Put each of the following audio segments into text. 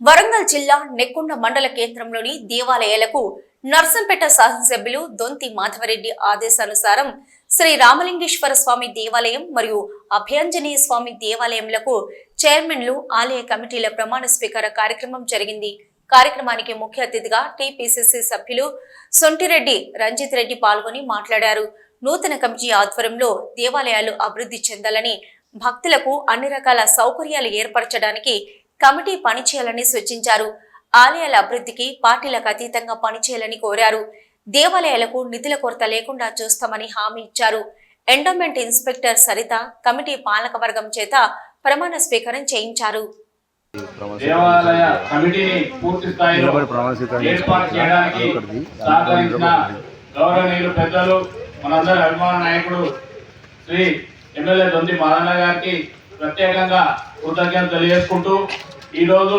వరంగల్ జిల్లా నెక్కొండ మండల కేంద్రంలోని దేవాలయాలకు నర్సంపేట శాసనసభ్యులు దొంతి మాధవరెడ్డి ఆదేశానుసారం శ్రీ రామలింగేశ్వర స్వామి దేవాలయం మరియు అభయాంజనేయ స్వామి దేవాలయంలకు చైర్మన్లు ఆలయ కమిటీల ప్రమాణ స్వీకార కార్యక్రమం జరిగింది. కార్యక్రమానికి ముఖ్య అతిథిగా టీపీసీసీ సభ్యులు సొంటిరెడ్డి రంజిత్ రెడ్డి పాల్గొని మాట్లాడారు. నూతన కమిటీ ఆధ్వర్యంలో దేవాలయాలు అభివృద్ధి చెందాలని భక్తులకు అన్ని రకాల సౌకర్యాలు ఏర్పరచడానికి కమిటీ పనిచేయాలని సూచించారు. ఆలయాల అభివృద్ధికి పార్టీలకు అతీతంగా పనిచేయాలని కోరారు. దేవాలయాలకు నిధుల కొరత లేకుండా చూస్తామని హామీ ఇచ్చారు. ఎండోమెంట్ ఇన్స్పెక్టర్ సరిత కమిటీ పాలక వర్గం చేత ప్రమాణ స్వీకారం చేయించారు. దేవాలయ కమిటీని పూర్తి స్థాయిలో నిలబడి ప్రమాణ స్వీకారం ఏర్పాటు చేయడానికి ఒకటిది. సహకరించిన గౌరవనీయులు పెద్దలు మనందరి అభిమాన నాయకుడు శ్రీ ఎమ్మెల్యే మాదన్న గారికి ప్రత్యేకంగా కృతజ్ఞతలు తెలియజేసుకుంటూ ఈరోజు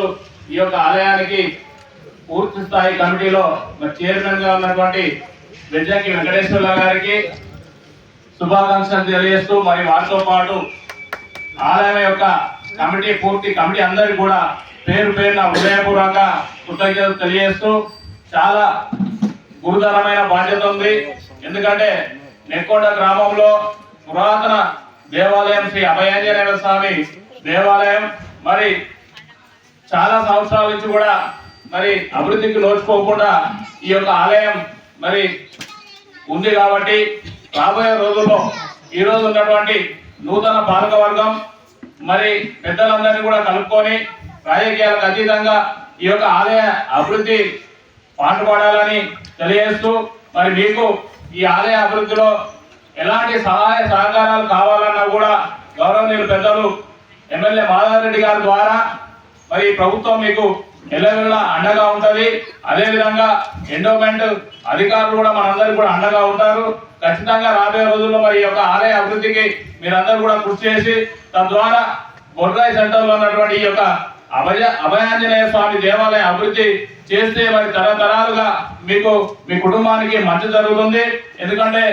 ఈ యొక్క ఆలయానికి పూర్తి స్థాయి కమిటీలో మరి చైర్మన్గా ఉన్నటువంటి బెజ్జంకి వెంకటేశ్వర గారికి శుభాకాంక్షలు తెలియజేస్తూ మరి వారితో పాటు ఆలయం యొక్క కమిటీ పూర్తి కమిటీ అందరికి కూడా పేరు పేరున హృదయపూర్వక కృతజ్ఞతలు తెలియజేస్తూ చాలా గురుతరమైన బాధ్యత ఉంది. ఎందుకంటే నెక్కొండ గ్రామంలో పురాతన దేవాలయం శ్రీ అభయాంజనేయ స్వామి దేవాలయం మరి చాలా సంవత్సరాల నుంచి కూడా మరి అభివృద్ధికి నోచుకోకుండా ఈ యొక్క ఆలయం మరి ఉంది కాబట్టి రాబోయే రోజుల్లో ఈ రోజు ఉన్నటువంటి నూతన పాలక వర్గం మరి పెద్దలందరినీ కూడా కలుపుకొని రాజకీయాలకు అతీతంగా ఈ యొక్క ఆలయ అభివృద్ధి పాటుపడాలని తెలియజేస్తూ మరి మీకు ఈ ఆలయ అభివృద్ధిలో ఎలాంటి సహాయ సహకారాలు కావాలన్నా కూడా గౌరవనీయులు పెద్దలు ఎమ్మెల్యే మాధవరెడ్డి గారి ద్వారా మరి ప్రభుత్వం మీకు ఎల్లవెల్లా అండగా ఉంటుంది. అదేవిధంగా ఎండోమెంట్ అధికారులు కూడా మనందరికీ కూడా అండగా ఉంటారు. ఖచ్చితంగా రాబోయే రోజుల్లో మరి యొక్క ఆలయ అభివృద్ధికి మీరందరూ కూడా కృషి చేసి తద్వారా బొర్రాయి సెంటర్లో ఉన్నటువంటి ఈ యొక్క అభయ అభయాంజనేయ స్వామి దేవాలయం అభివృద్ధి చేస్తే మరి తరతరాలుగా మీకు మీ కుటుంబానికి మంచి జరుగుతుంది. ఎందుకంటే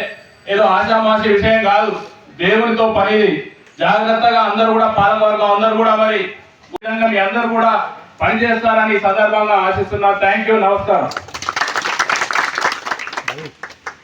ఏదో ఆశామాషి విషయం కాదు. దేవునితో పని జాగ్రత్తగా అందరూ కూడా పాలకవర్గం అందరూ కూడా మరి విధంగా మీ అందరూ కూడా పనిచేస్తారని సందర్భంగా ఆశిస్తున్నా. థ్యాంక్ యూ నమస్కారం.